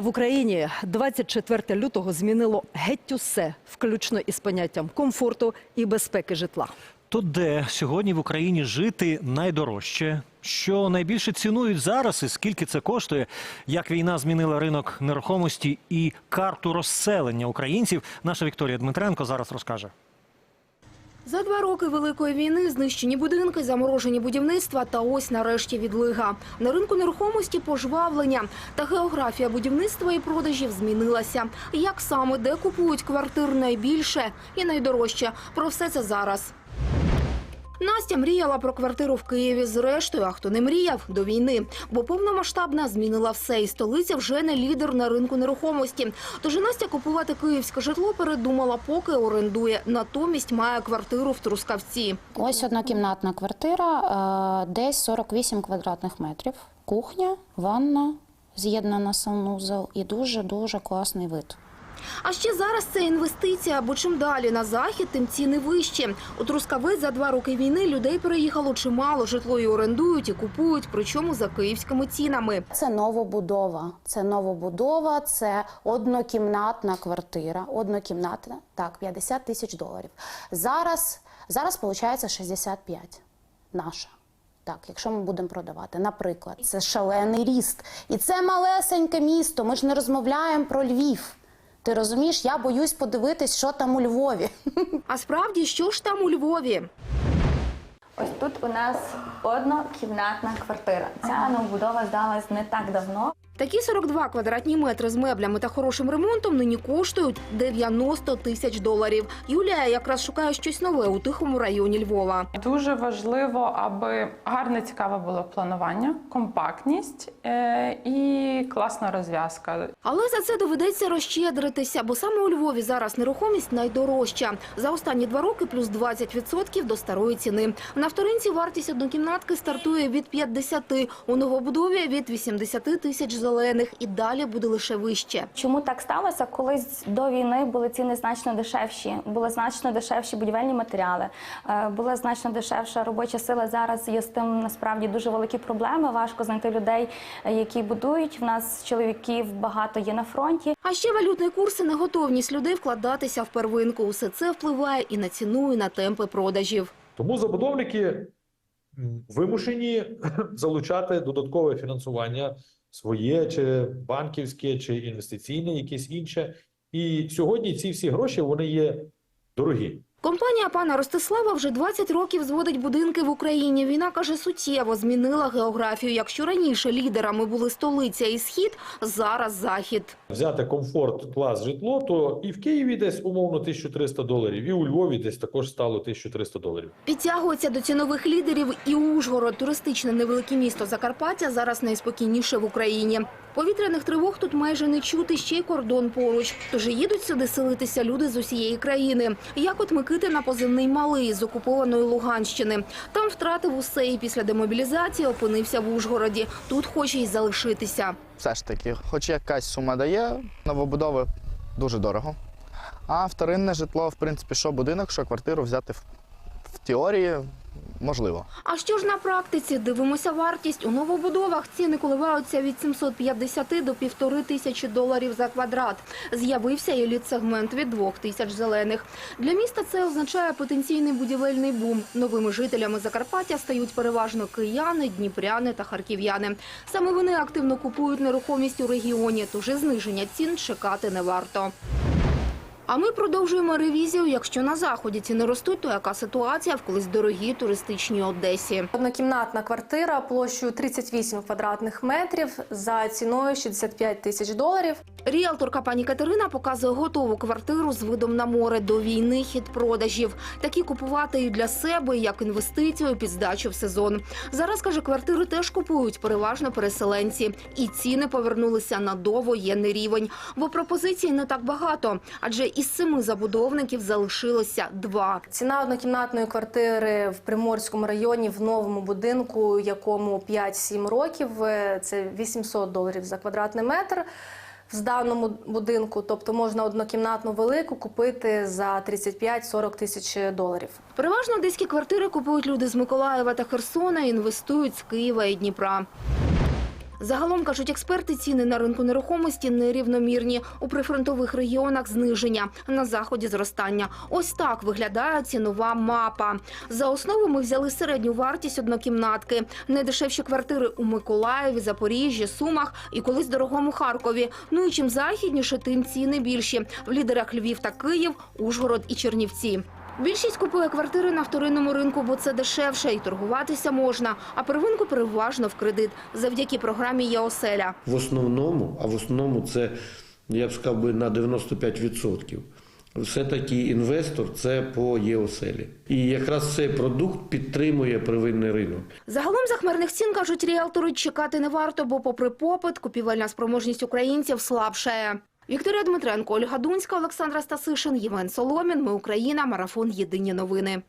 В Україні 24 лютого змінило геть усе, включно із поняттям комфорту і безпеки житла. То де сьогодні в Україні жити найдорожче? Що найбільше цінують зараз і скільки це коштує? Як війна змінила ринок нерухомості і карту розселення українців? Наша Вікторія Дмитренко зараз розкаже. За два роки великої війни знищені будинки, заморожені будівництва та ось нарешті відлига. На ринку нерухомості пожвавлення та географія будівництва і продажів змінилася. Як саме де купують квартир найбільше і найдорожче? Про все це зараз. Настя мріяла про квартиру в Києві. Зрештою, а хто не мріяв до війни, бо повномасштабна змінила все, і столиця вже не лідер на ринку нерухомості. Тож Настя купувати київське житло передумала, поки орендує. Натомість має квартиру в Трускавці. Ось однокімнатна квартира, е, десь 48 квадратних метрів. Кухня, ванна, з'єднана санузел і дуже-дуже класний вид. А ще зараз це інвестиція, бо чим далі на захід, тим ціни вищі. У Трускавець за два роки війни людей переїхало чимало. Житло і орендують і купують, причому за київськими цінами. Це новобудова. Це новобудова, це однокімнатна квартира. Однокімнатна, так, 50 тисяч доларів. Зараз, зараз виходить 65 наша. Так, якщо ми будемо продавати, наприклад, це шалений ріст. І це малесеньке місто. Ми ж не розмовляємо про Львів. Ти розумієш, я боюсь подивитись, що там у Львові. А справді, що ж там у Львові? Ось тут у нас однокімнатна квартира. Ця новобудова здалась не так давно. Такі 42 квадратні метри з меблями та хорошим ремонтом нині коштують 90 тисяч доларів. Юлія якраз шукає щось нове у тихому районі Львова. Дуже важливо, аби гарне цікаве було планування, компактність е, і класна розв'язка. Але за це доведеться розщедритися, бо саме у Львові зараз нерухомість найдорожча. За останні два роки плюс 20% до старої ціни. На вторинці вартість однокімнатки стартує від 50, у новобудові від 80 тисяч зелених і далі буде лише вище. Чому так сталося? Колись до війни були ціни значно дешевші, були значно дешевші будівельні матеріали, е, була значно дешевша робоча сила. Зараз є з тим насправді дуже великі проблеми. Важко знайти людей, е, які будують. В нас чоловіків багато є на фронті. А ще валютний курс і неготовність людей вкладатися в первинку. Усе це впливає і на ціну, і на темпи продажів. Тому забудовники вимушені залучати додаткове фінансування своє, чи банківське, чи інвестиційне, якесь інше. І сьогодні ці всі гроші вони є дорогі. Компанія пана Ростислава вже 20 років зводить будинки в Україні. Війна, каже, суттєво змінила географію. Якщо раніше лідерами були столиця і схід, зараз захід. Взяти комфорт клас житло, то і в Києві десь умовно 1300 доларів, і у Львові десь також стало 1300 доларів. Підтягується до цінових лідерів і Ужгород. Туристичне невелике місто Закарпаття зараз найспокійніше в Україні. Повітряних тривог тут майже не чути, ще й кордон поруч. Тож їдуть сюди селитися люди з усієї країни. Як от Микитина позивний малий з окупованої Луганщини. Там втратив усе і після демобілізації опинився в Ужгороді. Тут хоче й залишитися. все ж таки, хоч якась сума дає, новобудови дуже дорого. А вторинне житло, в принципі, що будинок, що квартиру взяти в, в теорії можливо. А що ж на практиці? Дивимося вартість. У новобудовах ціни коливаються від 750 до півтори тисячі доларів за квадрат. З'явився еліт-сегмент від двох тисяч зелених. Для міста це означає потенційний будівельний бум. Новими жителями Закарпаття стають переважно кияни, дніпряни та харків'яни. Саме вони активно купують нерухомість у регіоні, тож і зниження цін чекати не варто. А ми продовжуємо ревізію. Якщо на заході ціни ростуть, то яка ситуація в колись дорогій туристичній Одесі? Однокімнатна квартира площею 38 квадратних метрів за ціною 65 тисяч доларів. Ріелторка пані Катерина показує готову квартиру з видом на море до війни хід продажів. Такі купувати і для себе, як інвестицію під здачу в сезон. Зараз каже, квартири теж купують переважно переселенці, і ціни повернулися на довоєнний рівень. Бо пропозицій не так багато, адже із семи забудовників залишилося два. Ціна однокімнатної квартири в Приморському районі в новому будинку, якому 5-7 років, е, це 800 доларів за квадратний метр. В даному будинку, тобто можна однокімнатну велику купити за 35-40 тисяч доларів. Переважно одеські квартири купують люди з Миколаєва та Херсона, інвестують з Києва і Дніпра. Загалом, кажуть експерти, ціни на ринку нерухомості нерівномірні. У прифронтових регіонах зниження, на заході зростання. Ось так виглядає цінова мапа. За основу ми взяли середню вартість однокімнатки. Найдешевші квартири у Миколаєві, Запоріжжі, Сумах і колись дорогому Харкові. Ну і чим західніше, тим ціни більші. В лідерах Львів та Київ, Ужгород і Чернівці. Більшість купує квартири на вторинному ринку, бо це дешевше і торгуватися можна. А первинку переважно в кредит завдяки програмі «Єоселя». в основному, а в основному це, я б сказав би, на 95%. Все-таки інвестор це по ЄОСЕЛі. І якраз цей продукт підтримує первинний ринок. Загалом захмарних цін, кажуть ріелтори, чекати не варто, бо попри попит, купівельна спроможність українців слабшає. Вікторія Дмитренко, Ольга Дунська, Олександра Стасишин, Євген Соломін. Ми Україна. Марафон. Єдині новини.